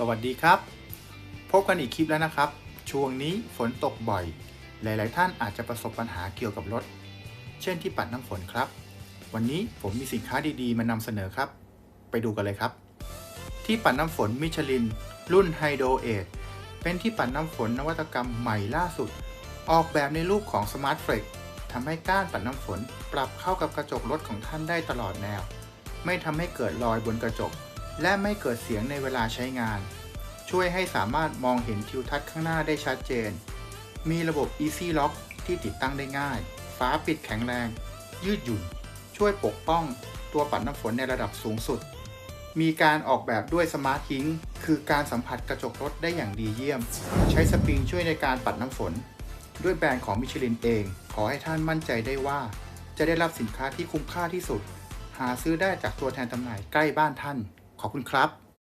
สวัสดีครับ พบกันอีกคลิปแล้วนะครับ ช่วงนี้ฝนตกบ่อย หลาย ๆ ท่านอาจจะประสบปัญหาเกี่ยวกับรถ เช่นที่ปัดน้ำฝนครับ วันนี้ผมมีสินค้าดีๆ มานำเสนอครับ ไปดูกันเลยครับ ที่ปัดน้ำฝนมิชลิน รุ่นไฮโดเอทเป็นที่ปัดน้ำฝนนวัตกรรมใหม่ล่าสุด ออกแบบในรูปของสมาร์ทเฟลกทำให้ก้านปัดน้ำฝนปรับเข้ากับกระจกรถของท่านได้ตลอดแนว ไม่ทำให้เกิดรอยบนกระจก และไม่เกิดเสียงในเวลาใช้งาน ช่วยให้สามารถมองเห็นทิวทัศน์ข้างหน้าได้ชัดเจน มีระบบ Easy Lock ที่ติดตั้งได้ง่ายฝาปิดแข็งแรง ยืดหยุ่น ช่วยปกป้องตัวปัดน้ำฝนในระดับสูงสุด มีการออกแบบด้วยสมาร์ทฮิงคือการสัมผัสกระจกรถได้อย่างดีเยี่ยม ใช้สปริงช่วยในการปัดน้ำฝน ด้วยแบรนด์ของมิชลินเอง ขอให้ท่านมั่นใจได้ว่า จะได้รับสินค้าที่คุ้มค่าที่สุด หาซื้อได้จากตัวแทนจำหน่ายใกล้บ้านท่าน ขอบคุณครับ